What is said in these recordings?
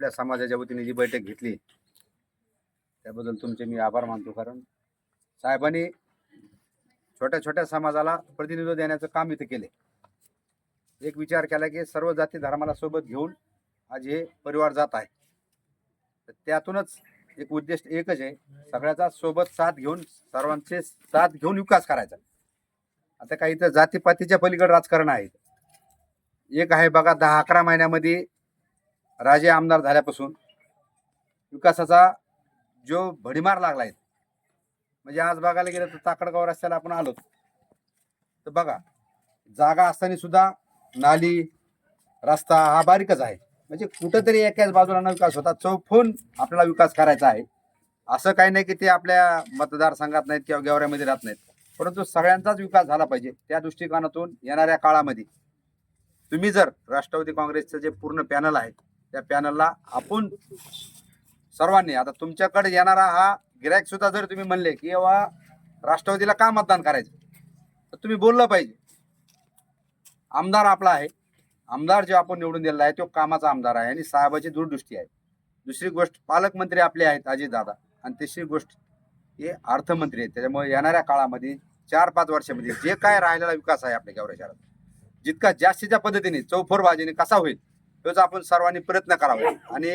आपल्या समाजाच्या वतीने जी बैठक घेतली त्याबद्दल तुमचे मी आभार मानतो. कारण साहेबांनी छोट्या छोट्या समाजाला प्रतिनिधित्व देण्याचं काम इथं केले. एक विचार केला की सर्व जाती धर्माला सोबत घेऊन आज हे परिवार जात आहे. तर त्यातूनच एक उद्देश एकच आहे सगळ्याचा सोबत साथ घेऊन सर्वांचे साथ घेऊन विकास करायचा. आता काही इथं जातीपातीच्या पलीकडे राजकारण आहे. एक आहे बघा दहा अकरा महिन्यामध्ये राजे आमदार झाल्यापासून विकासाचा जो भडीमार लागला आहे म्हणजे आज बघायला गेलं तर ताकडगाव रस्त्याला आपण आलो तर बघा जागा असताना सुद्धा नाली रस्ता हा बारीकच आहे. म्हणजे कुठंतरी एकाच बाजूला न विकास होता चौफून आपल्याला विकास करायचा आहे. असं काही नाही की ते आपल्या मतदारसंघात नाहीत किंवा गेवऱ्यामध्ये राहत नाहीत. परंतु सगळ्यांचाच विकास झाला पाहिजे त्या दृष्टिकोनातून येणाऱ्या काळामध्ये. तुम्ही जर राष्ट्रवादी काँग्रेसचं जे पूर्ण पॅनल आहे त्या पॅनलला आपण सर्वांनी आता तुमच्याकडे येणारा हा गिरायक सुद्धा जर तुम्ही म्हणले की बाबा राष्ट्रवादीला का मतदान करायचं? तर तुम्ही बोललं पाहिजे. आमदार आपला आहे. आमदार जो आपण निवडून दिलेला आहे तो कामाचा आमदार आहे आणि साहेबाची दूरदृष्टी आहे. दुसरी गोष्ट पालकमंत्री आपले आहेत अजितदादा. आणि तिसरी गोष्ट हे अर्थमंत्री आहेत. त्याच्यामुळे येणाऱ्या काळामध्ये चार पाच वर्षामध्ये जे काय राहिलेला विकास आहे आपल्या गेवऱ्या शहरात जितका जास्तीच्या पद्धतीने चौफोर बाजीने कसा होईल तोच आपण सर्वांनी प्रयत्न करावा. आणि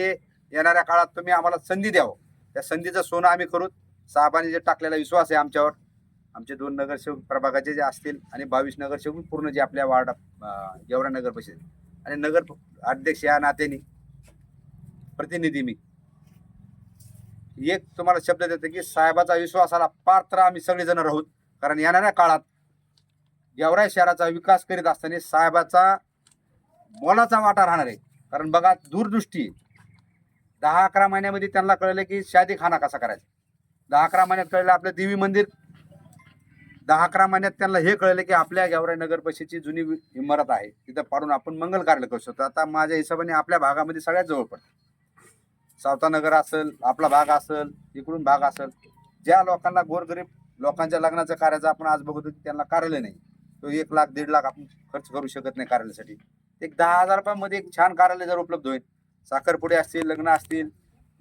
येणाऱ्या काळात तुम्ही आम्हाला संधी द्यावं. त्या संधीचं सोनं आम्ही करू. साहेबांनी जे टाकलेला विश्वास आहे आमच्यावर आमचे दोन नगरसेवक प्रभागाचे जे असतील आणि बावीस नगरसेवक पूर्ण जे आपल्या वार्ड अं, गेवरा नगर परिषद आणि नगर अध्यक्ष या नात्याने प्रतिनिधी मी. एक तुम्हाला शब्द देतो की साहेबाचा विश्वासाला पात्र आम्ही सगळेजण राहूत कारण येणाऱ्या काळात गेवराई शहराचा विकास करीत असताना साहेबाचा मोलाचा वाटा राहणार आहे. कारण बघा दूरदृष्टी आहे. दहा अकरा महिन्यामध्ये त्यांना कळलं की शादी खाना कसा करायचा? दहा अकरा महिन्यात कळलं आपलं देवी मंदिर. दहा अकरा महिन्यात त्यांना हे कळलं की आपल्या गेवराई नगर परिषदेची जुनी इमारत आहे. तिथं पाडून आपण मंगल कार्य करू शकतो. आता माझ्या हिशोबाने आपल्या भागामध्ये सगळ्यात जवळ पडतं. सावतानगर असेल आपला भाग असेल इकडून भाग असेल. ज्या लोकांना गोरगरीब लोकांच्या लग्नाचं कार्याचं आपण आज बघतो की त्यांना कार्यालय नाही. तो एक लाख दीड लाख आपण खर्च करू शकत नाही कार्यालयासाठी. एक दहा हजार रुपयामध्ये एक छान कार्यालय जर उपलब्ध होईल. साखरपुडे असतील लग्न असतील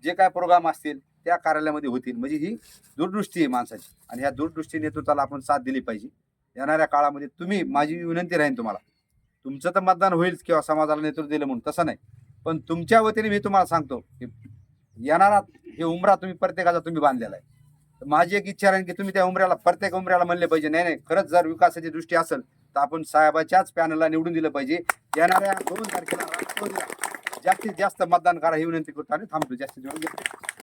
जे काय प्रोग्राम असतील त्या कार्यालयामध्ये होतील. म्हणजे ही दूरदृष्टी आहे माणसाची. आणि ह्या दूरदृष्टी नेतृत्वाला आपण साथ दिली पाहिजे. येणाऱ्या काळामध्ये तुम्ही माझी विनंती राहील तुम्हाला. तुमचं तर मतदान होईल किंवा समाजाला नेतृत्व दिलं म्हणून. तसं नाही. पण तुमच्या वतीने मी तुम्हाला सांगतो की येणारा हे उमरा तुम्ही प्रत्येकाचा तुम्ही बांधलेला आहे. माझी एक इच्छा राहील की तुम्ही त्या उमऱ्याला प्रत्येक उमऱ्याला म्हणले पाहिजे. नाही नाही खरंच जर विकासाची दृष्टी असेल तर आपण साहेबाच्याच पॅनलला निवडून दिलं पाहिजे. येणाऱ्या दोन तारखेला जास्तीत जास्त मतदान करा ही विनंती करतो आणि थांबतो. जास्तीत जास्त.